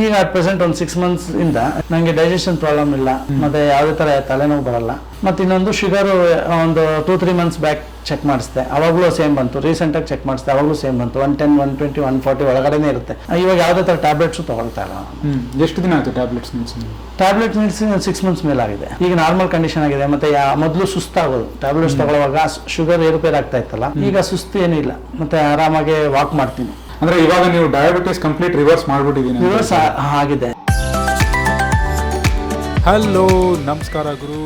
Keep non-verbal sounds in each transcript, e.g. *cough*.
ಈಗ at present ಒಂದು six months ಇಂದ ನಂಗೆ ಡೈಜೆಷನ್ ಪ್ರಾಬ್ಲಮ್ ಇಲ್ಲ. ಮತ್ತೆ ಯಾವುದೇ ತರ ತಲೆನೋವು ಬರಲ್ಲ. ಮತ್ತೆ ಇನ್ನೊಂದು ಶುಗರ್ ಒಂದು two three months back check ಮಾಡಿಸ್ದೆ. ಅವಾಗಲೂ ಸೇಮ್ ಬಂತು. ರೀಸೆಂಟ್ ಆಗಿ ಚೆಕ್ ಮಾಡಿಸ್ದೆ. ಅವಾಗಲೂ ಸೇಮ್ ಬಂತು. One ten one twenty one forty ಒಳಗಡೆನೇ ಇರುತ್ತೆ. ಇವಾಗ ಯಾವುದೇ ತರ ಟ್ಯಾಬ್ಲೆಟ್ಸ್ ತಗೊಳ್ತಾ ಇಲ್ಲ ಎಷ್ಟು ದಿನ ಆಯ್ತು ಟ್ಯಾಬ್ಲೆಟ್ಸ್ ಟ್ಯಾಬ್ಲೆಟ್ ನಿಲ್ಸಿ ಸಿಕ್ಸ್ ಮಂತ್ಸ್ ಮೇಲೆ ಆಗಿದೆ ಈಗ ನಾರ್ಮಲ್ ಕಂಡೀಷನ್ ಆಗಿದೆ. ಮತ್ತೆ ಮೊದಲು ಸುಸ್ತಾಗೋದು. ಟ್ಯಾಬ್ಲೆಟ್ಸ್ ತಗೊಳ್ಳುವಾಗ ಶುಗರ್ ಏರುಪೇರ್ ಆಗ್ತಾ ಇತ್ತಲ್ಲ ಈಗ ಸುಸ್ತು ಏನಿಲ್ಲ ಮತ್ತೆ ಆರಾಮಾಗಿ ವಾಕ್ ಮಾಡ್ತೀನಿ. ಅಂದ್ರೆ ಇವಾಗ ನೀವು ಡಯಾಬಿಟಿಸ್ ಕಂಪ್ಲೀಟ್ ರಿವರ್ಸ್ ಮಾಡ್ಬಿಟ್ಟಿದ್ದೀನಿ ರಿವರ್ಸ್ ಆಗಿದೆ. ಹಲೋ ನಮಸ್ಕಾರ ಗುರು.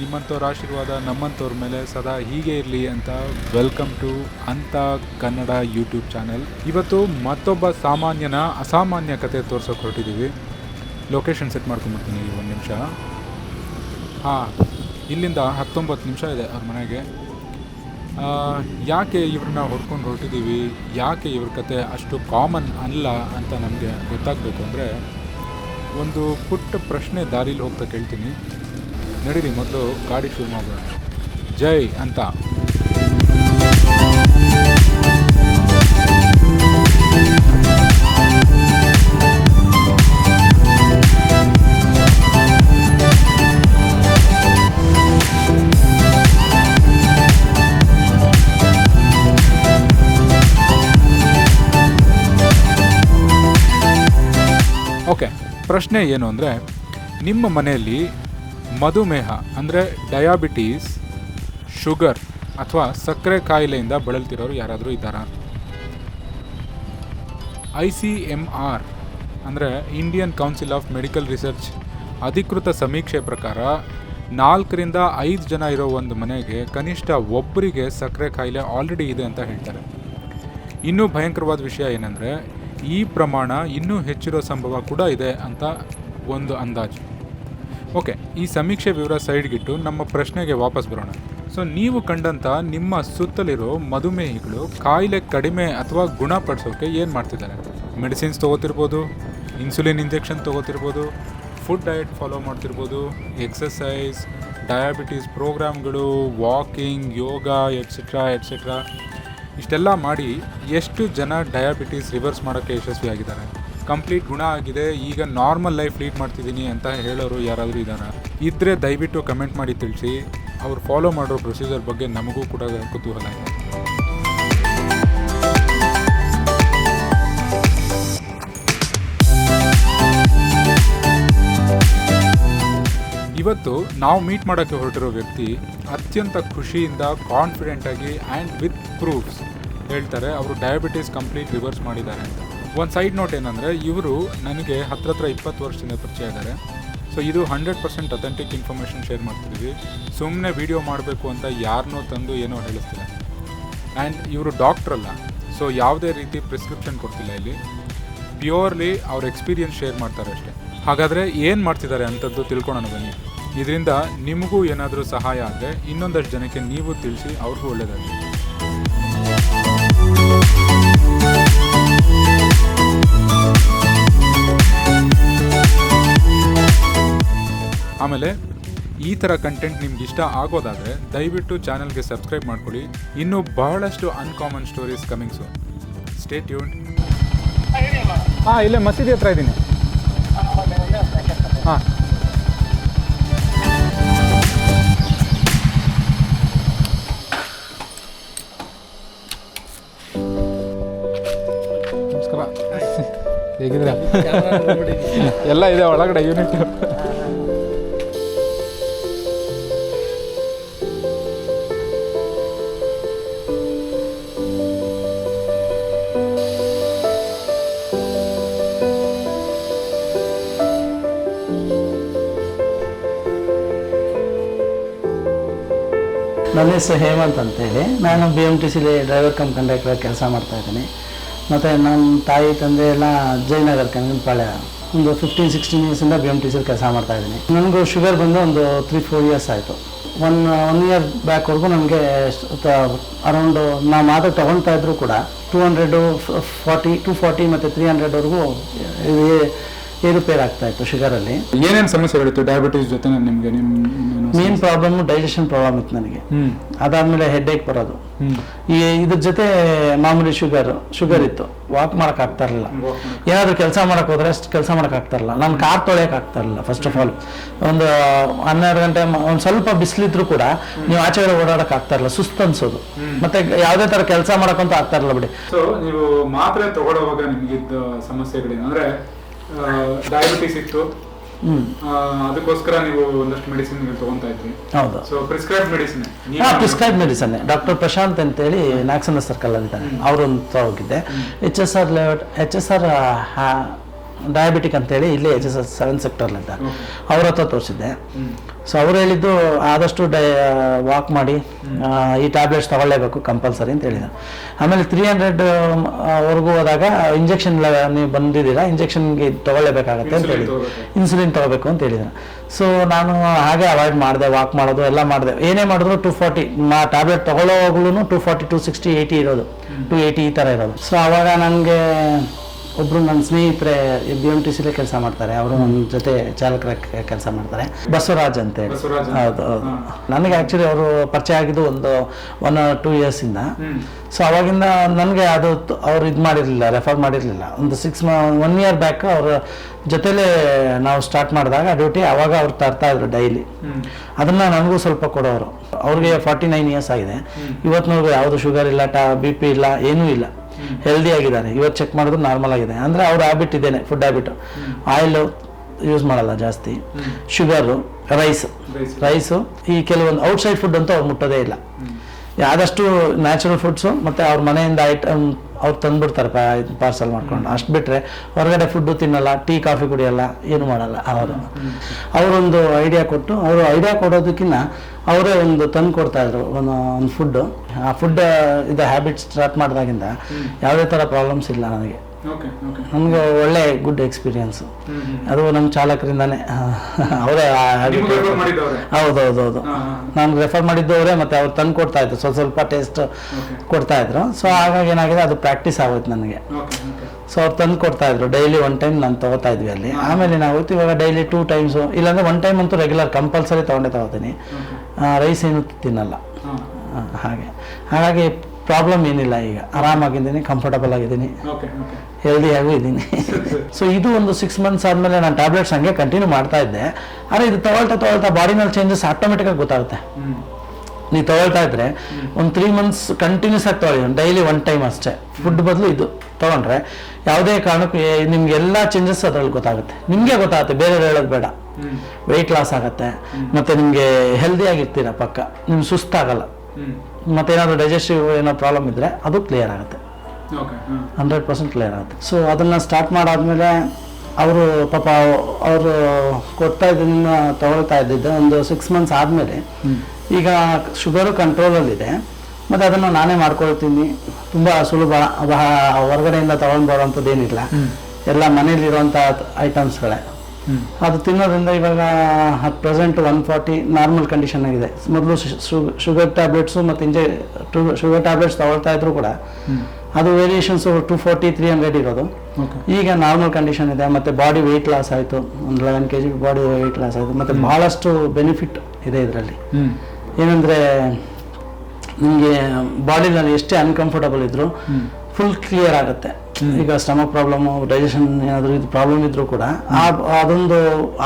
ನಿಮ್ಮಂಥವ್ರ ಆಶೀರ್ವಾದ ನಮ್ಮಂಥವ್ರ ಮೇಲೆ ಸದಾ ಹೀಗೆ ಇರಲಿ ಅಂತ ವೆಲ್ಕಮ್ ಟು ಅಂತ ಕನ್ನಡ ಯೂಟ್ಯೂಬ್ ಚಾನೆಲ್ ಇವತ್ತು ಮತ್ತೊಬ್ಬ ಸಾಮಾನ್ಯನ ಅಸಾಮಾನ್ಯ ಕತೆ ತೋರ್ಸೋಕೆ ಹೊರಟಿದ್ದೀವಿ ಲೊಕೇಶನ್ ಸೆಟ್ ಮಾಡ್ಕೊಂಡ್ಬಿಡ್ತೀನಿ ಒಂದು ನಿಮಿಷ. ಹಾಂ ಇಲ್ಲಿಂದ ಹತ್ತೊಂಬತ್ತು ನಿಮಿಷ ಇದೆ ಅವ್ರ ಮನೆಗೆ. ಯಾಕೆ ಇವ್ರನ್ನ ಹೊಡ್ಕೊಂಡು ಹೊರಟಿದ್ದೀವಿ? ಯಾಕೆ ಇವ್ರ ಕತೆ ಅಷ್ಟು ಕಾಮನ್ ಅಲ್ಲ ಅಂತ ನಮಗೆ ಗೊತ್ತಾಗಬೇಕು ಅಂದರೆ ಒಂದು ಪುಟ್ಟ ಪ್ರಶ್ನೆ ದಾರಿಲಿ ಹೋಗ್ತಾ ಕೇಳ್ತೀನಿ. ನಡೀರಿ ಮೊದಲು ಗಾಡಿ ಶುರು ಮಾಡೋಣ ಜೈ ಅಂತ. ಪ್ರಶ್ನೆ ಏನು ಅಂದರೆ, ನಿಮ್ಮ ಮನೆಯಲ್ಲಿ ಮಧುಮೇಹ, ಅಂದರೆ ಡಯಾಬಿಟೀಸ್ ಶುಗರ್ ಅಥವಾ ಸಕ್ಕರೆ ಕಾಯಿಲೆಯಿಂದ ಬಳಲ್ತಿರೋರು ಯಾರಾದರೂ ಇದ್ದಾರಾ? ಐ ಸಿ ಎಂ ಆರ್, ಅಂದರೆ Indian council of medical research ಅಧಿಕೃತ ಸಮೀಕ್ಷೆ ಪ್ರಕಾರ ನಾಲ್ಕರಿಂದ ಐದು ಜನ ಇರೋ ಒಂದು ಮನೆಗೆ ಕನಿಷ್ಠ ಒಬ್ಬರಿಗೆ ಸಕ್ಕರೆ ಕಾಯಿಲೆ ಆಲ್ರೆಡಿ ಇದೆ ಅಂತ ಹೇಳ್ತಾರೆ. ಇನ್ನೂ ಭಯಂಕರವಾದ ವಿಷಯ ಏನಂದರೆ ಈ ಪ್ರಮಾಣ ಇನ್ನೂ ಹೆಚ್ಚಿರೋ ಸಂಭವ ಕೂಡ ಇದೆ ಅಂತ ಒಂದು ಅಂದಾಜು. ಓಕೆ, ಈ ಸಮೀಕ್ಷೆ ವಿವರ ಸೈಡ್ಗಿಟ್ಟು ನಮ್ಮ ಪ್ರಶ್ನೆಗೆ ವಾಪಸ್ ಬರೋಣ. ಸೊ, ನೀವು ಕಂಡಂಥ ನಿಮ್ಮ ಸುತ್ತಲಿರೋ ಮಧುಮೇಹಿಗಳು ಕಾಯಿಲೆ ಕಡಿಮೆ ಅಥವಾ ಗುಣಪಡಿಸೋಕೆ ಏನು ಮಾಡ್ತಿದ್ದಾರೆ? ಮೆಡಿಸಿನ್ಸ್ ತೊಗೋತಿರ್ಬೋದು, ಇನ್ಸುಲಿನ್ ಇಂಜೆಕ್ಷನ್ ತೊಗೋತಿರ್ಬೋದು, ಫುಡ್ ಡಯಟ್ ಫಾಲೋ ಮಾಡ್ತಿರ್ಬೋದು ಎಕ್ಸಸೈಸ್ ಡಯಾಬಿಟೀಸ್ ಪ್ರೋಗ್ರಾಮ್ಗಳು, ವಾಕಿಂಗ್, ಯೋಗ, ಎಟ್ಸೆಟ್ರಾ ಎಟ್ಸೆಟ್ರಾ. ಇಷ್ಟೆಲ್ಲ ಮಾಡಿ ಎಷ್ಟು ಜನ ಡಯಾಬಿಟೀಸ್ ರಿವರ್ಸ್ ಮಾಡೋಕ್ಕೆ ಯಶಸ್ವಿಯಾಗಿದ್ದಾರೆ? ಕಂಪ್ಲೀಟ್ ಗುಣ ಆಗಿದೆ, ಈಗ ನಾರ್ಮಲ್ ಲೈಫ್ ಲೀಡ್ ಮಾಡ್ತಿದ್ದೀನಿ ಅಂತ ಹೇಳೋರು ಯಾರಾದರೂ ಇದ್ದಾರಾ? ಇದ್ದರೆ ದಯವಿಟ್ಟು ಕಮೆಂಟ್ ಮಾಡಿ ತಿಳಿಸಿ, ಅವ್ರು ಫಾಲೋ ಮಾಡೋ ಪ್ರೊಸೀಜರ್ ಬಗ್ಗೆ ನಮಗೂ ಕೂಡ ಕುತೂಹಲ ಇದೆ. ಇವತ್ತು ನಾವು ಮೀಟ್ ಮಾಡೋಕ್ಕೆ ಹೊರಟಿರೋ ವ್ಯಕ್ತಿ ಅತ್ಯಂತ ಖುಷಿಯಿಂದ ಕಾನ್ಫಿಡೆಂಟಾಗಿ ಆ್ಯಂಡ್ ವಿತ್ ಪ್ರೂಫ್ಸ್ ಹೇಳ್ತಾರೆ, ಅವರು ಡಯಾಬಿಟೀಸ್ ಕಂಪ್ಲೀಟ್ ರಿವರ್ಸ್ ಮಾಡಿದ್ದಾರೆ ಅಂತ. ಒಂದು ಸೈಡ್ ನೋಟ್ ಏನಂದರೆ, ಇವರು ನನಗೆ ಹತ್ರ ಹತ್ರ ಇಪ್ಪತ್ತು ವರ್ಷದಿಂದ ಪರಿಚಯ ಇದ್ದಾರೆ. ಸೊ ಇದು hundred percent authentic information share ಮಾಡ್ತಿದ್ದೀವಿ ಸುಮ್ಮನೆ ವಿಡಿಯೋ ಮಾಡಬೇಕು ಅಂತ ಯಾರನ್ನೋ ತಂದು ಏನೋ ಹೇಳಿಸ್ತಿಲ್ಲ ಆ್ಯಂಡ್ ಇವರು ಡಾಕ್ಟ್ರ್ ಅಲ್ಲ ಸೊ ಯಾವುದೇ ರೀತಿ ಪ್ರಿಸ್ಕ್ರಿಪ್ಷನ್ ಕೊಡ್ತಿಲ್ಲ ಇಲ್ಲಿ. ಪ್ಯೂರ್ಲಿ ಅವ್ರ ಎಕ್ಸ್ಪೀರಿಯನ್ಸ್ ಶೇರ್ ಮಾಡ್ತಾರೆ ಅಷ್ಟೇ. ಹಾಗಾದರೆ ಏನು ಮಾಡ್ತಿದ್ದಾರೆ ಅಂಥದ್ದು ತಿಳ್ಕೊಳೋಣ ಬನ್ನಿ. ಇದರಿಂದ ನಿಮಗೂ ಏನಾದರೂ ಸಹಾಯ ಆದರೆ ಇನ್ನೊಂದಷ್ಟು ಜನಕ್ಕೆ ನೀವು ತಿಳಿಸಿ ಅವ್ರಿಗೂ ಒಳ್ಳೆಯದಾಗಲಿ ಆಮೇಲೆ ಈ ಥರ ಕಂಟೆಂಟ್ ನಿಮ್ಗೆ ಇಷ್ಟ ಆಗೋದಾದರೆ ದಯವಿಟ್ಟು ಚಾನಲ್ಗೆ ಸಬ್ಸ್ಕ್ರೈಬ್ ಮಾಡ್ಕೊಳ್ಳಿ. ಇನ್ನೂ ಬಹಳಷ್ಟು uncommon stories coming soon stay tune ಹಾಂ ಇಲ್ಲೇ ಮಸೀದಿ ಹತ್ರ ಇದ್ದೀನಿ. ಹಾಂ. ನಮಸ್ಕಾರ. ಹೇಗಿದ್ದೀರಾ? ಎಲ್ಲ ಇದೆ ಒಳಗಡೆ ಯೂನಿಟ್ ನನ್ನ ಹೆಸರು ಹೇಮಂತ್ ಅಂತೇಳಿ ನಾನು ಬಿ ಎಂ ಟಿ ಸಿಲಿ ಡ್ರೈವರ್ ಕಮ್ ಕಂಡಕ್ಟರ್ ಕೆಲಸ ಮಾಡ್ತಾ ಇದ್ದೀನಿ. ಮತ್ತು ನಮ್ಮ ತಾಯಿ, ತಂದೆ ಎಲ್ಲ ಜಯನಗರ್ ಕಂಗನಪಾಳ್ಯ ಒಂದು ಫಿಫ್ಟೀನ್ ಸಿಕ್ಸ್ಟೀನ್ ಇಯರ್ಸಿಂದ ಬಿ ಎಂ ಟಿ ಸಿಲಿ ಕೆಲಸ ಮಾಡ್ತಾ ಇದ್ದೀನಿ. ನನಗೂ ಶುಗರ್ ಬಂದು ಒಂದು ತ್ರೀ ಫೋರ್ ಇಯರ್ಸ್ ಆಯಿತು. ಒನ್ ಒನ್ ಇಯರ್ ಬ್ಯಾಕ್ವರೆಗೂ ನನಗೆ ಅರೌಂಡು ನಾ ಮಾತ್ರ ತೊಗೊಳ್ತಾ ಇದ್ರು ಕೂಡ two hundred forty two forty ಮತ್ತು ತ್ರೀ ಹಂಡ್ರೆಡ್ವರೆಗೂ ಏರುಪೇರು ಆಗ್ತಾ ಇತ್ತು ಶುಗರಲ್ಲಿ ಏನೇನು ಸಮಸ್ಯೆಗಳಿತ್ತು ಡಯಾಬಿಟಿಸ್ ಜೊತೆ ನಿಮಗೆ ನಿಮ್ಮ ಮೇನ್ ಪ್ರಾಬ್ಲಮ್ ಡೈಜೆಷನ್ ಪ್ರಾಬ್ಲಮ್ ಇತ್ತು ನನಗೆ. ಅದಾದ್ಮೇಲೆ ಹೆಡ್ ಏಕ್ ಬರೋದು ಈ ಇದ್ರ ಜೊತೆ ಮಾಮೂಲಿ ಶುಗರ್ ಶುಗರ್ ಇತ್ತು. ವಾಕ್ ಮಾಡಕ್ ಆಗ್ತಾ ಇರಲಿಲ್ಲ. ಏನಾದ್ರು ಕೆಲಸ ಮಾಡಕ್ ಹೋದ್ರೆ ಅಷ್ಟು ಕೆಲಸ ಮಾಡಕ್ ಆಗ್ತಾ ಇರಲಿಲ್ಲ. ನಾನು ಕಾರ್ ತೊಳೆಯಕ್ ಆಗ್ತಾ ಇರಲಿಲ್ಲ ಫಸ್ಟ್ ಆಫ್ ಆಲ್ ಒಂದು ಹನ್ನೆರಡು ಗಂಟೆ ಒಂದು ಸ್ವಲ್ಪ ಬಿಸಿಲಿದ್ರು ಕೂಡ ನೀವು ಆಚೆ ಕಡೆ ಓಡಾಡಕ್ ಆಗ್ತಾ ಇರಲಿಲ್ಲ ಸುಸ್ತು ಅನ್ಸೋದು. ಮತ್ತೆ ಯಾವುದೇ ತರ ಕೆಲಸ ಅಂತ ಆಗ್ತಾ ಇರಲಿಲ್ಲ ಬಿಡಿ. ಸೊ ನೀವು ಮಾತ್ರೆ ತಗೊಳ್ಳುವಾಗ ನಿಮ್ಗಿದ್ದ ಸಮಸ್ಯೆಗಳೇನು? ಅಂದ್ರೆ ಡಯಾಬಿಟಿಸ್ ಇತ್ತು. ಅದಕ್ಕೋಸ್ಕರ ನೀವು ಒಂದಷ್ಟು ಮೆಡಿಸಿನ್ ತಗೊಂತಾ ಇದ್ರಿ. ಹೌದು. So prescribe medicine prescribe medicine doctor Prashanth ಅಂತೇಳಿ ನ್ಯಾಕ್ಸನ ಸರ್ಕಲ್ ಅಂತ ಅವರೊಂದು ಹೋಗಿದ್ದೆ H S R layout H S R diabetic ಅಂತೇಳಿ ಇಲ್ಲಿ ಎಚ್ ಎಸ್ ಆರ್ ಸೆವೆನ್ ಸೆಕ್ಟರ್ಲಿದ್ದಾರೆ ಅವ್ರ ಹತ್ರ ತೋರಿಸಿದ್ದೆ. ಸೊ ಅವ್ರು ಹೇಳಿದ್ದು ಆದಷ್ಟು ಡೈ ವಾಕ್ ಮಾಡಿ ಈ ಟ್ಯಾಬ್ಲೆಟ್ಸ್ ತಗೊಳ್ಳೇಬೇಕು ಕಂಪಲ್ಸರಿ ಅಂತ ಹೇಳಿದ್ರು ಆಮೇಲೆ ತ್ರೀ ಹಂಡ್ರೆಡ್ ವರೆಗೂ ಹೋದಾಗ ಇಂಜೆಕ್ಷನ್ ನೀವು ಬಂದಿದ್ದೀರಾ ಇಂಜೆಕ್ಷನ್ಗೆ ತಗೊಳ್ಳೇಬೇಕಾಗತ್ತೆ ಅಂತ ಹೇಳಿದ್ರು. ಇನ್ಸುಲಿನ್ ತಗೋಬೇಕು ಅಂತ ಹೇಳಿದ್ರು ಸೊ ನಾನು ಹಾಗೆ ಅವಾಯ್ಡ್ ಮಾಡಿದೆ ವಾಕ್ ಮಾಡೋದು ಎಲ್ಲ ಮಾಡಿದೆ. ಏನೇ ಮಾಡಿದ್ರು ಟು ಫಾರ್ಟಿ ಮಾ tablet ತಗೊಳ್ಳೋವಾಗ್ಲೂ two forty two sixty eighty ಇರೋದು. ಟು ಏಯ್ಟಿ ಈ ಥರ ಇರೋದು. ಸೊ ಅವಾಗ ನನಗೆ ಒಬ್ರು ನನ್ನ ಸ್ನೇಹಿತರೆ ಬಿ ಎಂ ಟಿ ಸಿಲೇ ಕೆಲಸ ಮಾಡ್ತಾರೆ. ಅವರು ನನ್ನ ಜೊತೆ ಚಾಲಕರ ಕೆಲಸ ಮಾಡ್ತಾರೆ. ಬಸವರಾಜ್ ಅಂತ. ಹೌದು ಹೌದು. ಹಾ. ನನಗೆ ಆ್ಯಕ್ಚುಲಿ ಅವರು ಪರಿಚಯ ಆಗಿದ್ದು ಒಂದು ಒನ್ ಟೂ ಇಯರ್ಸಿಂದ ಸೊ ಅವಾಗಿಂದ ನನಗೆ ಅದು ಅವ್ರು ಇದು ಮಾಡಿರಲಿಲ್ಲ ರೆಫರ್ ಮಾಡಿರಲಿಲ್ಲ. ಒಂದು ಸಿಕ್ಸ್ ಒನ್ ಇಯರ್ ಬ್ಯಾಕ್ ಅವ್ರ ಜೊತೆಲೇ ನಾವು ಸ್ಟಾರ್ಟ್ ಮಾಡಿದಾಗ ಡ್ಯೂಟಿ ಅವಾಗ ಅವ್ರು ತರ್ತಾ ಇದ್ರು ಡೈಲಿ ಅದನ್ನು ಅದನ್ನ ನನಗೂ ಸ್ವಲ್ಪ ಕೊಡೋರು. ಅವ್ರಿಗೆ ಫಾರ್ಟಿ ನೈನ್ ಇಯರ್ಸ್ ಆಗಿದೆ ಇವತ್ತಿನವರೆಗೂ ಯಾವುದು ಶುಗರ್ ಇಲ್ಲ ಟಾ ಬಿ ಪಿ ಇಲ್ಲ ಏನೂ ಇಲ್ಲ. ಹೆಲ್ದಿ ಆಗಿದ್ದಾರೆ. ಇವತ್ತು ಚೆಕ್ ಮಾಡಿದ್ರು ನಾರ್ಮಲ್ ಆಗಿದೆ. ಅಂದರೆ ಅವ್ರ ಹ್ಯಾಬಿಟ್ ಇದೇನೆ ಫುಡ್ ಹ್ಯಾಬಿಟ್ ಆಯಿಲು ಯೂಸ್ ಮಾಡಲ್ಲ ಜಾಸ್ತಿ. Sugar rice. ರೈಸು ಈ ಕೆಲವೊಂದು ಔಟ್ಸೈಡ್ ಫುಡ್ ಅಂತೂ ಅವ್ರು ಮುಟ್ಟೋದೇ ಇಲ್ಲ. ಆದಷ್ಟು ನ್ಯಾಚುರಲ್ ಫುಡ್ಸು ಮತ್ತು ಅವ್ರ ಮನೆಯಿಂದ ಐಟಮ್ ಅವ್ರು ಪಾ ಪಾರ್ಸಲ್ ಮಾಡ್ಕೊಂಡು. ಅಷ್ಟು ಬಿಟ್ಟರೆ ಹೊರಗಡೆ ಫುಡ್ಡು ತಿನ್ನಲ್ಲ ಟೀ ಕಾಫಿ ಕುಡಿಯಲ್ಲ ಏನು ಮಾಡಲ್ಲ ಅವರು. ಅವರೊಂದು ಐಡಿಯಾ ಕೊಟ್ಟು ಅವರು ಐಡಿಯಾ ಕೊಡೋದಕ್ಕಿಂತ ಅವರೇ ಒಂದು ತಂದು ಕೊಡ್ತಾ ಇದ್ರು ಒಂದು ಒಂದು ಫುಡ್ಡು ಆ ಫುಡ್ ಇದು ಹ್ಯಾಬಿಟ್ ಸ್ಟಾರ್ಟ್ ಮಾಡಿದಾಗಿಂದ ಯಾವುದೇ ಥರ ಪ್ರಾಬ್ಲಮ್ಸ್ ಇಲ್ಲ ನನಗೆ. ನನಗೆ ಒಳ್ಳೆ ಗುಡ್ ಎಕ್ಸ್ಪೀರಿಯನ್ಸು ಅದು ನಮ್ಮ ಚಾಲಕರಿಂದಾನೇ. *laughs* ಅವರೇ ನಿಮ್ಗೆ ಹೌದೌದೌದು ನಾನು ರೆಫರ್ ಮಾಡಿದ್ದವರೇ ಮತ್ತೆ ಅವ್ರು ತಂದು ಕೊಡ್ತಾ ಇದ್ರು. ಸ್ವಲ್ಪ ಸ್ವಲ್ಪ ಟೇಸ್ಟ್ ಕೊಡ್ತಾ ಇದ್ರು. ಸೊ ಹಾಗಾಗಿ ಏನಾಗಿದೆ ಅದು ಪ್ರಾಕ್ಟೀಸ್ ಆಗೋಯ್ತು ನನಗೆ. ಸೊ ಅವ್ರು ತಂದು ಕೊಡ್ತಾ ಇದ್ರು. ಡೈಲಿ ಒನ್ ಟೈಮ್ ನಾನು ತಗೋತಾ ಇದ್ವಿ ಅಲ್ಲಿ. ಆಮೇಲೆ ಏನಾಗುತ್ತೆ ಇವಾಗ ಡೈಲಿ ಟೂ ಟೈಮ್ಸು ಇಲ್ಲಾಂದ್ರೆ ಒನ್ ಟೈಮ್ ಅಂತೂ ರೆಗ್ಯುಲರ್ ಕಂಪಲ್ಸರಿ ತೊಗೊಂಡೇ ತಗೋತೀನಿ. ರೈಸ್ ಏನು ತಿನ್ನಲ್ಲ. ಹಾಗೆ. ಹಾಗಾಗಿ ಪ್ರಾಬ್ಲಮ್ ಏನಿಲ್ಲ ಈಗ. ಆರಾಮಾಗಿದ್ದೀನಿ ಕಂಫರ್ಟಬಲ್ ಆಗಿದ್ದೀನಿ. ಹೆಲ್ದಿಯಾಗೂ ಇದ್ದೀನಿ. *laughs* ಸೊ ಇದು ಒಂದು ಸಿಕ್ಸ್ ಮಂತ್ಸ್ ಆದಮೇಲೆ ನಾನು ಟ್ಯಾಬ್ಲೆಟ್ಸ್ ಹಂಗೆ ಕಂಟಿನ್ಯೂ ಮಾಡ್ತಾ ಇದ್ದೆ. ಆದರೆ ಇದು ತಗೊಳ್ತಾ ತಗೊಳ್ತಾ ಮೇಲೆ ಚೇಂಜಸ್ ಆಟೋಮೆಟಿಕಾಗಿ ಗೊತ್ತಾಗುತ್ತೆ. ನೀವು ತಗೊಳ್ತಾ ಇದ್ರೆ ಒಂದು ತ್ರೀ ಮಂತ್ಸ್ ಕಂಟಿನ್ಯೂಸ್ ಆಗಿ ತಗೊಳ್ಳಿ ಡೈಲಿ ಒನ್ ಟೈಮ್ ಅಷ್ಟೇ. ಫುಡ್ ಬದಲು ಇದು ತಗೊಂಡ್ರೆ ಯಾವುದೇ ಕಾರಣಕ್ಕೂ ಏ- ನಿಮ್ಗೆ ಎಲ್ಲ ಚೇಂಜಸ್ ಅದ್ರಲ್ಲಿ ಗೊತ್ತಾಗುತ್ತೆ. ನಿಮಗೆ ಗೊತ್ತಾಗುತ್ತೆ ಬೇರೆ ಹೇಳೋದು ಬೇಡ. ವೆಯ್ಟ್ ಲಾಸ್ ಆಗುತ್ತೆ ಮತ್ತೆ ನಿಮಗೆ ಹೆಲ್ದಿಯಾಗಿರ್ತೀರ ಪಕ್ಕ. ನಿಮ್ಗೆ ಸುಸ್ತಾಗಲ್ಲ. ಮತ್ತೇನಾದ್ರೂ ಡೈಜೆಸ್ಟಿವ್ ಏನೋ ಪ್ರಾಬ್ಲಮ್ ಇದ್ರೆ ಅದು ಕ್ಲಿಯರ್ ಆಗುತ್ತೆ. ಹಂಡ್ರೆಡ್ ಪರ್ಸೆಂಟ್ ಕ್ಲಿಯರ್ ಆಗುತ್ತೆ ಸೊ ಅದನ್ನು ಸ್ಟಾರ್ಟ್ ಮಾಡಾದ್ಮೇಲೆ ಅವರು ಪಾಪ ಅವರು ಕೊಡ್ತಾ ಇದ್ದ ತಗೊಳ್ತಾ ಇದ್ದಿದ್ದು ಒಂದು ಸಿಕ್ಸ್ ಮಂತ್ಸ್ ಆದಮೇಲೆ ಈಗ ಶುಗರು ಕಂಟ್ರೋಲಲ್ಲಿದೆ ಮತ್ತು ಅದನ್ನು ನಾನೇ ಮಾಡ್ಕೊಳ್ತೀನಿ. ತುಂಬ ಸುಲಭ ಹೊರಗಡೆಯಿಂದ ತಗೊಂಡು ಬರೋವಂಥದ್ದು ಏನಿಲ್ಲ. ಎಲ್ಲ ಮನೇಲಿರುವಂಥ ಐಟಮ್ಸ್ಗಳೇ ಅದು ತಿನ್ನೋದ್ರಿಂದ ಇವಾಗ at present one forty normal condition ಆಗಿದೆ. ಮೊದಲು ಶುಗರ್ ಟ್ಯಾಬ್ಲೆಟ್ಸು ಮತ್ತು ಇಂಜೆ ಶುಗರ್ ಟ್ಯಾಬ್ಲೆಟ್ಸ್ ತಗೊಳ್ತಾ ಇದ್ರು ಕೂಡ ಅದು variations two forty three hundred ಇರೋದು. ಈಗ ನಾರ್ಮಲ್ ಕಂಡೀಷನ್ ಇದೆ ಮತ್ತು ಬಾಡಿ ವೆಯ್ಟ್ ಲಾಸ್ ಆಯಿತು. ಒಂದು eleven K G body weight loss ಆಯಿತು. ಮತ್ತು ಭಾಳಷ್ಟು ಬೆನಿಫಿಟ್ ಇದೆ ಇದರಲ್ಲಿ. ಏನಂದ್ರೆ ನಿಮಗೆ ಬಾಡಿನಲ್ಲಿ ಎಷ್ಟೇ ಅನ್ಕಂಫರ್ಟಬಲ್ ಇದ್ದರೂ ಫುಲ್ ಕ್ಲಿಯರ್ ಆಗುತ್ತೆ. ಈಗ ಸ್ಟಮಕ್ ಪ್ರಾಬ್ಲಮ್ಮು ಡೈಜೆಷನ್ ಏನಾದರೂ ಇದು ಪ್ರಾಬ್ಲಮ್ ಇದ್ದರೂ ಕೂಡ ಆ ಅದೊಂದು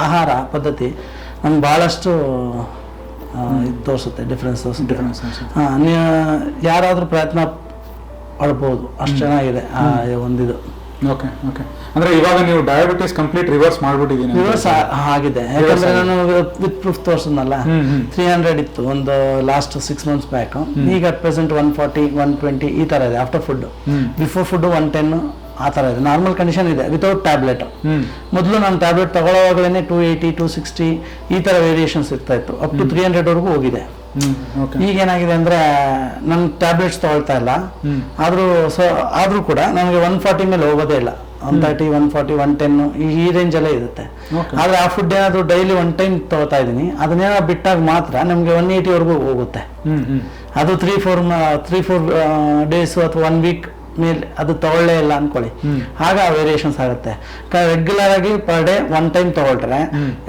ಆಹಾರ ಪದ್ಧತಿ ನಮ್ಗೆ ಭಾಳಷ್ಟು ಇದು ತೋರಿಸುತ್ತೆ ಡಿಫ್ರೆನ್ಸ್ ತೋರಿಸುತ್ತೆ ಡಿಫರೆನ್ಸ್ ಹಾಂ ಯಾರಾದರೂ ಪ್ರಯತ್ನ ಪಡ್ಬೋದು ಅಷ್ಟು ಚೆನ್ನಾಗಿದೆ ಆ ಒಂದಿದು. Okay okay. ಅಂದ್ರೆ ಇವಾಗ ನೀವು ಡಯಾಬಿಟಿಸ್ ಕಂಪ್ಲೀಟ್ ರಿವರ್ಸ್ ಮಾಡ್ಬಿಟ್ಟಿದ್ದೀನಿ ರಿವರ್ಸ್ ಆಗಿದೆ. ಯಾಕಂದ್ರೆ ನಾನು ವಿತ್ ಪ್ರೂಫ್ ತೋರಿಸಿದ್ನಲ್ಲ ತ್ರೀ ಹಂಡ್ರೆಡ್ ಇತ್ತು ಒಂದು ಲಾಸ್ಟ್ ಸಿಕ್ಸ್ ಮಂತ್ಸ್ ಬ್ಯಾಕ್ ಈಗ at present one forty one twenty ಈ ತರ ಇದೆ after food before food one ten ಆ ಥರ ಇದೆ. ನಾರ್ಮಲ್ ಕಂಡೀಷನ್ ಇದೆ ವಿತೌಟ್ ಟ್ಯಾಬ್ಲೆಟ್ ಮೊದಲು ನಾನು ಟ್ಯಾಬ್ಲೆಟ್ ತಗೊಳ್ಳೋವಾಗಲೇ ಟೂ ಏಯ್ಟಿ ಟೂ ಸಿಕ್ಸ್ಟಿ ಈ ಥರ ವೇರಿಯೇಷನ್ಸ್ ಇರ್ತಾ ಇತ್ತು. ಅಪ್ ಟು ತ್ರೀ ಹಂಡ್ರೆಡ್ವರೆಗೂ ಹೋಗಿದೆ. ಈಗ ಏನಾಗಿದೆ ಅಂದ್ರೆ ನಾನು ಟ್ಯಾಬ್ಲೆಟ್ಸ್ ತಗೊಳ್ತಾ ಇಲ್ಲ. ಆದ್ರೂ ಆದರೂ ಸೊ ಆದರೂ ಕೂಡ ನನಗೆ ಒನ್ ಫಾರ್ಟಿ ಮೇಲೆ ಹೋಗೋದೇ ಇಲ್ಲ. One thirty one forty one ten ಈ ರೇಂಜಲ್ಲೇ ಇರುತ್ತೆ. ಆದ್ರೆ ಆ ಫುಡ್ ಏನಾದರೂ ಡೈಲಿ ಒನ್ ಟೈಮ್ ತಗೋತಾ ಇದ್ದೀನಿ. ಅದನ್ನೇನೋ ಬಿಟ್ಟಾಗ ಮಾತ್ರ ನಮಗೆ ಒನ್ ಏಯ್ಟಿವರೆಗೂ ಹೋಗುತ್ತೆ. ಹ್ಮ್ ಹ್ಮ್. ಅದು three four three four days ಅಥವಾ ಒನ್ ವೀಕ್ ಮೇಲೆ ಅದು ತಗೊಳ್ಳೇ ಇಲ್ಲ ಅನ್ಕೊಳ್ಳಿ. ಆಗ ವೇರಿಯೇಷನ್ಸ್ ಆಗುತ್ತೆ. ರೆಗ್ಯುಲರ್ ಆಗಿ ಪರ್ ಡೇ ಒನ್ ಟೈಮ್ ತಗೊಳ್ರೆ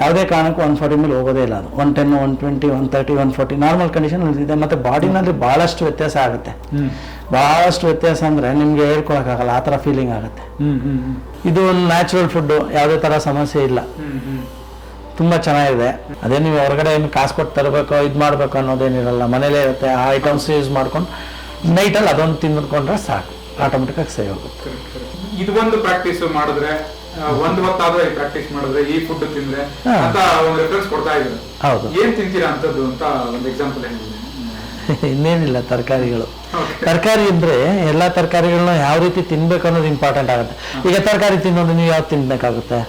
ಯಾವುದೇ ಕಾರಣಕ್ಕೂ ಒನ್ ಫಾರ್ಟಿ ಮೇಲೆ ಹೋಗೋದೇ ಇಲ್ಲ ಅದು. One ten one twenty one thirty one forty normal condition ಇದೆ. ಮತ್ತೆ ಬಾಡಿನಲ್ಲಿ ಬಹಳಷ್ಟು ವ್ಯತ್ಯಾಸ ಆಗುತ್ತೆ. ಬಹಳಷ್ಟು ವ್ಯತ್ಯಾಸ ಅಂದ್ರೆ ನಿಮ್ಗೆ ಹೇಳ್ಕೊಳಕ್ಕಾಗಲ್ಲ ಆ ಥರ ಫೀಲಿಂಗ್ ಆಗುತ್ತೆ. ಇದು ಒಂದು ನ್ಯಾಚುರಲ್ ಫುಡ್ ಯಾವುದೇ ತರ ಸಮಸ್ಯೆ ಇಲ್ಲ. ತುಂಬಾ ಚೆನ್ನಾಗಿದೆ. ಅದೇ ನೀವು ಹೊರಗಡೆ ಏನು ಕಾಸು ಕೊಟ್ಟು ತರಬೇಕು ಇದು ಮಾಡಬೇಕು ಅನ್ನೋದೇನಿರಲ್ಲ ಮನೇಲೇ ಇರುತ್ತೆ ಆ ಐಟಮ್ಸ್ ಯೂಸ್ ಮಾಡ್ಕೊಂಡು ನೈಟಲ್ಲಿ ಅದೊಂದು ತಿಂದ್ಕೊಂಡ್ರೆ ಸಾಕು. ಆಟೋಮೆಟಿಕ್ ಆಗಿ ಸೇವ್ ಆಗುತ್ತೆ ಇದು ಒಂದು ಪ್ರಾಕ್ಟೀಸ್ ಮಾಡಿದ್ರೆ ಒಂದು ಹೊತ್ತಾದ್ರೂ ಈ ಪ್ರಾಕ್ಟೀಸ್ ಮಾಡಿದ್ರೆ ಈ ಫುಡ್ ತಿಂದ್ರೆ ಅಂತ ಒಂದು ರೆಫರೆನ್ಸ್ ಕೊಡ್ತಾ ಇದ್ರು ಹೌದು. ಏನ್ ತಿಂತೀರಾ ಅಂತದ್ದು ಅಂತ ಒಂದು ಎಕ್ಸಾಂಪಲ್ ಹೇಳಿದ್ದೀನಿ *laughs* ಇನ್ನೇನಿಲ್ಲ ತರಕಾರಿಗಳು. ತರಕಾರಿ ಅಂದ್ರೆ ಎಲ್ಲ ತರಕಾರಿಗಳನ್ನ ಯಾವ ರೀತಿ ತಿನ್ಬೇಕು ಅನ್ನೋದು ಇಂಪಾರ್ಟೆಂಟ್ ಆಗುತ್ತೆ. ಈಗ ತರಕಾರಿ ತಿನ್ನೋದು ನೀವು ಯಾವ್ದು ತಿನ್ಬೇಕಾಗುತ್ತೆ?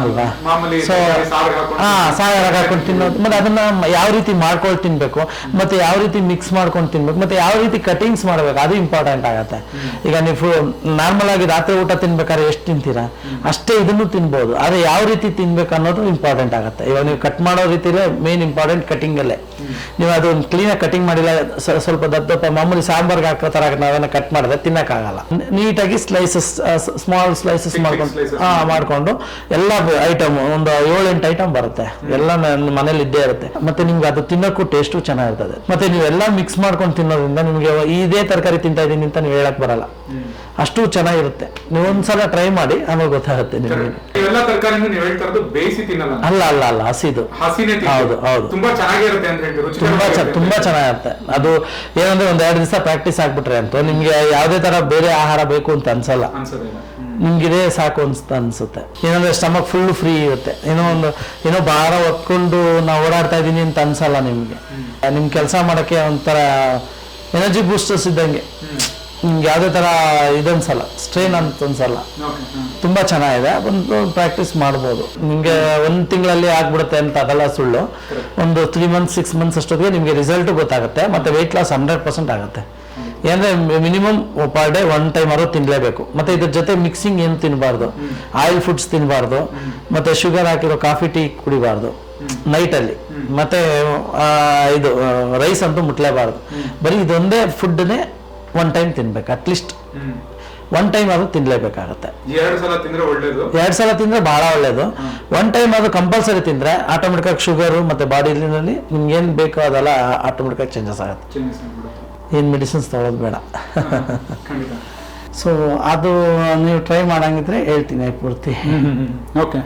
ಅಲ್ವಾ? ಸೊ ಹಾ ಸಾಗರ ಹಾಕೊಂಡು ತಿನ್ನೋದು. ಮತ್ತೆ ಅದನ್ನ ಯಾವ ರೀತಿ ಮಾಡ್ಕೊಂಡು ತಿನ್ಬೇಕು? ಮತ್ತೆ ಯಾವ ರೀತಿ ಮಿಕ್ಸ್ ಮಾಡ್ಕೊಂಡು ತಿನ್ಬೇಕು? ಮತ್ತೆ ಯಾವ ರೀತಿ ಕಟಿಂಗ್ಸ್ ಮಾಡ್ಬೇಕು? ಅದು ಇಂಪಾರ್ಟೆಂಟ್ ಆಗುತ್ತೆ. ಈಗ ನೀವು ನಾರ್ಮಲ್ ಆಗಿ ರಾತ್ರಿ ಊಟ ತಿನ್ಬೇಕಾದ್ರೆ ಎಷ್ಟು ತಿಂತೀರಾ? ಅಷ್ಟೇ ಇದನ್ನು ತಿನ್ಬೋದು. ಆದ್ರೆ ಯಾವ ರೀತಿ ತಿನ್ಬೇಕು ಅನ್ನೋದು ಇಂಪಾರ್ಟೆಂಟ್ ಆಗುತ್ತೆ. ಇವಾಗ ನೀವು ಕಟ್ ಮಾಡೋ ರೀತಿಲೇ ಮೇನ್ ಇಂಪಾರ್ಟೆಂಟ್ ಕಟಿಂಗ್ ಅಲ್ಲೇ. ನೀವು ಅದೊಂದು ಕ್ಲೀನಾಗಿ ಕಟಿಂಗ್ ಮಾಡಿಲ್ಲ ಸ್ವಲ್ಪ ದಪ್ಪ ದಪ್ಪ ಮಾಮೂಲಿ ಸಾಂಬಾರ್ಗೆ ಹಾಕೋ ಥರ ನಾವೇನ ಕಟ್ ಮಾಡಿದ್ರೆ ತಿನ್ನೋಕ್ಕಾಗಲ್ಲ. ನೀಟಾಗಿ ಸ್ಲೈಸಸ್ ಸ್ಮಾಲ್ ಸ್ಲೈಸಸ್ ಮಾಡ್ಕೊಂಡು ಹಾಂ ಹಾ ಮಾಡ್ಕೊಂಡು ಎಲ್ಲ ಐಟಮ್ ಒಂದು ಏಳೆಂಟು ಐಟಮ್ ಬರುತ್ತೆ. ಎಲ್ಲ ನನ್ನ ಮನೇಲಿ ಇದ್ದೇ ಇರುತ್ತೆ. ಮತ್ತೆ ನಿಮ್ಗೆ ಅದು ತಿನ್ನೋಕ್ಕೂ ಟೇಸ್ಟು ಚೆನ್ನಾಗಿರ್ತದೆ. ಮತ್ತೆ ನೀವೆಲ್ಲ ಮಿಕ್ಸ್ ಮಾಡ್ಕೊಂಡು ತಿನ್ನೋದ್ರಿಂದ ನಿಮಗೆ ಇದೇ ತರಕಾರಿ ತಿಂತಾ ಇದ್ದೀನಿ ಅಂತ ನೀವು ಹೇಳಕ್ ಬರಲ್ಲ. ಅಷ್ಟು ಚೆನ್ನಾಗಿರುತ್ತೆ. ನೀವು ಒಂದ್ಸಲ ಟ್ರೈ ಮಾಡಿ ಆಮೇಲೆ ಗೊತ್ತಾಗುತ್ತೆ ನಿಮಗೆ. ಇವೆಲ್ಲ ತರಕಾರಿನೂ ನೀವು ಹೇಳ್ತಾ ಇರೋದು ಬೇಯಿಸಿ ತಿನ್ನಲ್ಲ. ಅಲ್ಲ ಅಲ್ಲ ಅಲ್ಲ ಹಸಿದು. ಹಸಿನೇ. ಹೌದು, ಹೌದು. ತುಂಬಾ ಚೆನ್ನಾಗಿರುತ್ತೆ ಅಂತ ಹೇಳ್ತೀವಿ ತುಂಬಾ ಚ- ರುಚಿಕರವಾಗಿರುತ್ತೆ ತುಂಬಾ ಚೆನ್ನಾಗಿರುತ್ತೆ. ಅದು ಏನಂದ್ರೆ ಒಂದ್ ಎರಡು ದಿವಸ ಪ್ರಾಕ್ಟೀಸ್ ಆಗ್ಬಿಟ್ರೆ ಅಂತ ನಿಮ್ಗೆ ಯಾವುದೇ ತರ ಬೇರೆ ಆಹಾರ ಬೇಕು ಅಂತ ಅನ್ಸಲ್ಲ. ಅನ್ಸೋದಿಲ್ಲ ಹ್ಮ್. ನಿಮ್ಗೆ ಇದೇ ಸಾಕು ಅನ್ಸುತ್ತೆ ಅನ್ಸುತ್ತೆ. ಏನಂದ್ರೆ ಸ್ಟಮಕ್ ಫುಲ್ ಫ್ರೀ ಇರುತ್ತೆ. ಏನೋ ಒಂದು ಏನೋ ಭಾರ ಹೊತ್ಕೊಂಡು ನಾವು ಓಡಾಡ್ತಾ ಇದ್ದೀನಿ ಅಂತ ಅನ್ಸಲ್ಲ ನಿಮ್ಗೆ. ನಿಮ್ ಕೆಲಸ ಮಾಡಕ್ಕೆ ಒಂಥರ ಎನರ್ಜಿ ಬೂಸ್ಟರ್ಸ್ ಇದ್ದಂಗೆ. ನಿಮ್ಗೆ ಯಾವುದೇ ಥರ ಇದನ್ಸಲ್ಲ ಸ್ಟ್ರೈನ್ ಅಂತ ಅನ್ಸಲ್ಲ ತುಂಬ ಚೆನ್ನಾಗಿದೆ ಒಂದು ಪ್ರಾಕ್ಟೀಸ್ ಮಾಡ್ಬೋದು. ನಿಮಗೆ ಒಂದು ತಿಂಗಳಲ್ಲಿ ಆಗ್ಬಿಡುತ್ತೆ ಅಂತ ಅದಲ್ಲ ಸುಳ್ಳು. ಒಂದು ತ್ರೀ ಮಂತ್ಸ್ ಸಿಕ್ಸ್ ಮಂತ್ಸ್ ಅಷ್ಟೊತ್ತಿಗೆ ನಿಮಗೆ ರಿಸಲ್ಟು ಗೊತ್ತಾಗುತ್ತೆ ಮತ್ತು ವೆಯ್ಟ್ ಲಾಸ್ ಹಂಡ್ರೆಡ್ ಪರ್ಸೆಂಟ್ ಆಗುತ್ತೆ. ಏನಂದ್ರೆ minimum per day one time ಆದರೂ ತಿನ್ನಲೇಬೇಕು ಮತ್ತು ಇದ್ರ ಜೊತೆ ಮಿಕ್ಸಿಂಗ್ ಏನು ತಿನ್ನಬಾರ್ದು ಆಯಿಲ್ ಫುಡ್ಸ್ ತಿನ್ನಬಾರ್ದು ಮತ್ತು ಶುಗರ್ ಹಾಕಿರೋ ಕಾಫಿ ಟೀ ಕುಡಿಬಾರ್ದು. ನೈಟಲ್ಲಿ ಮತ್ತೆ ಇದು ರೈಸ್ ಅಂತೂ ಮುಟ್ಲೇಬಾರ್ದು. ಬರೀ ಇದೊಂದೇ ಫುಡ್ನೇ ಒನ್ ಟೈಮ್ ತಿನ್ಬೇಕು ಅಟ್ಲೀಸ್ಟ್. ಒನ್ ಟೈಮ್ ಅದು ತಿನ್ಲೇಬೇಕಾಗತ್ತೆ. ಎರಡು ಸಲ ತಿಂದ್ರೆ ಒಳ್ಳೇದು. ಎರಡು ಸಲ ತಿಂದ್ರೆ ಬಹಳ ಒಳ್ಳೇದು. ಒನ್ ಟೈಮ್ ಅದು ಕಂಪಲ್ಸರಿ ತಿಂದ್ರೆ ಆಟೋಮೆಟಿಕ್ ಆಗಿ ಶುಗರ್ ಮತ್ತೆ ಬಾಡಿಲಿನಲ್ಲಿ ನಿಮ್ಗೆ ಏನು ಬೇಕೋ ಅದೆಲ್ಲ ಆಟೋಮೆಟಿಕ್ ಆಗಿ ಚೇಂಜಸ್ ಆಗುತ್ತೆ. ಏನು ಮೆಡಿಸಿನ್ಸ್ ತಗೊಳ್ಳೋದು ಬೇಡ. ಸೊ ಅದು ನೀವು ಟ್ರೈ ಮಾಡಂಗಿದ್ರೆ ಹೇಳ್ತೀನಿ ಪೂರ್ತಿ. ಓಕೆ